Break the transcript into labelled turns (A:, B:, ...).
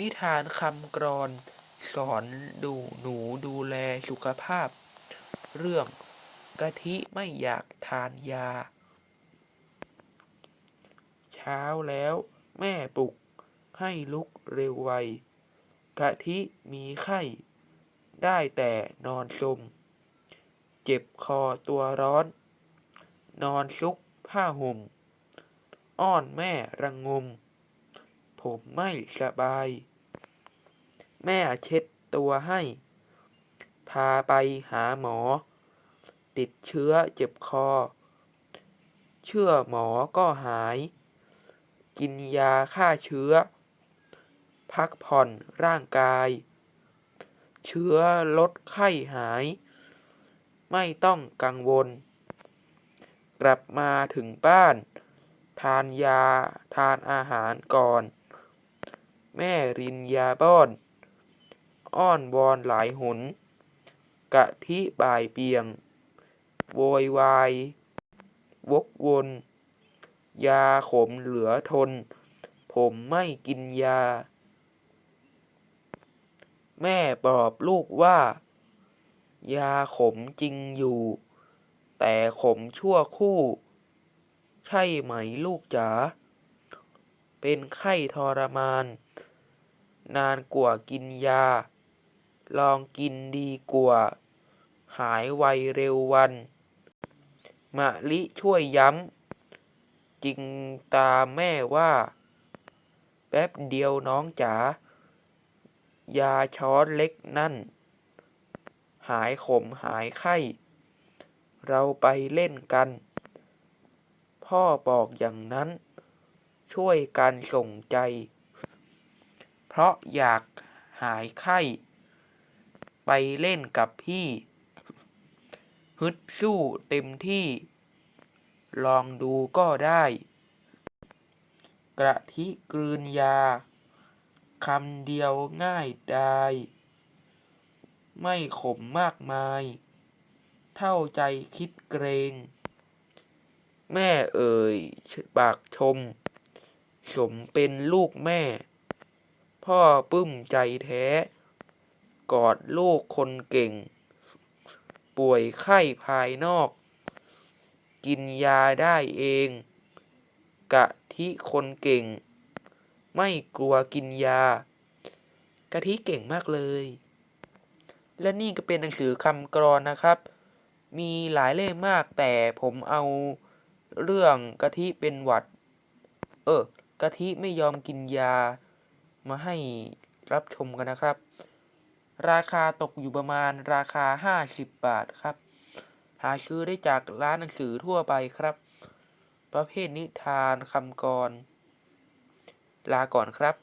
A: นิทานคำกรอน สอนดูหนูดูแลสุขภาพ เรื่องกะทิไม่อยากทานยา เช้าแล้วแม่ปลุกให้ลุกเร็วไว กะทิมีไข้ ได้แต่นอนสมเจ็บคอตัวร้อน นอนซุกผ้าห่ม อ้อนแม่ระงงม ผมไม่สบาย แม่เช็ดตัวให้ พาไปหาหมอ ติดเชื้อเจ็บคอ เชื่อหมอก็หาย กินยาฆ่าเชื้อ พักผ่อนร่างกาย เชื้อลดไข้หาย ไม่ต้องกังวล กลับมาถึงบ้าน ทานยาทานอาหารก่อน แม่รินยาบ้อน อ้อนวอนหลายหน กะทิบ่ายเบี่ยง โวยวาย วกวน ยาขมเหลือทน ผมไม่กินยา แม่ปลอบลูกว่า ยาขมจริงอยู่ แต่ขมชั่วคู่ ใช่ไหมลูกจ๋าเป็นไข้ทรมาน นานกว่ากินยา ลองกินดีกว่า หายไวเร็ววัน มะลิช่วยย้ำจริงตามแม่ว่า แป๊บเดียวน้องจ๋ายาช้อนเล็กนั่น หายขมหายไข้ เราไปเล่นกัน พ่อบอกอย่างนั้น ช่วยกันส่งใจ เพราะอยากหายไข้ ไปเล่นกับพี่ ฮึดสู้เต็มที่ ลองดูก็ได้ กระทิกลืนยาคำเดียวง่ายดายไม่ขมมากมาย เท่าใจคิดเกรง แม่เอ่ยปากชม สมเป็นลูกแม่ พ่อปลื้มใจแท้ กอดลูกคนเก่ง ป่วยไข้ภายนอก กินยาได้เอง กะทิคนเก่ง ไม่กลัวกินยากะทิเก่งมากเลย และนี่ก็เป็นหนังสือคำกรอนนะครับ มีหลายเล่มมากแต่ผมเอาเรื่องกะทิเป็นหวัด เออกะทิไม่ยอมกินยา มาให้รับชมกันนะครับ ราคาตกอยู่ประมาณราคา 50 บาทครับ หาซื้อได้จากร้านหนังสือทั่วไปครับ ประเภทนิทานคำกร ลาก่อนครับ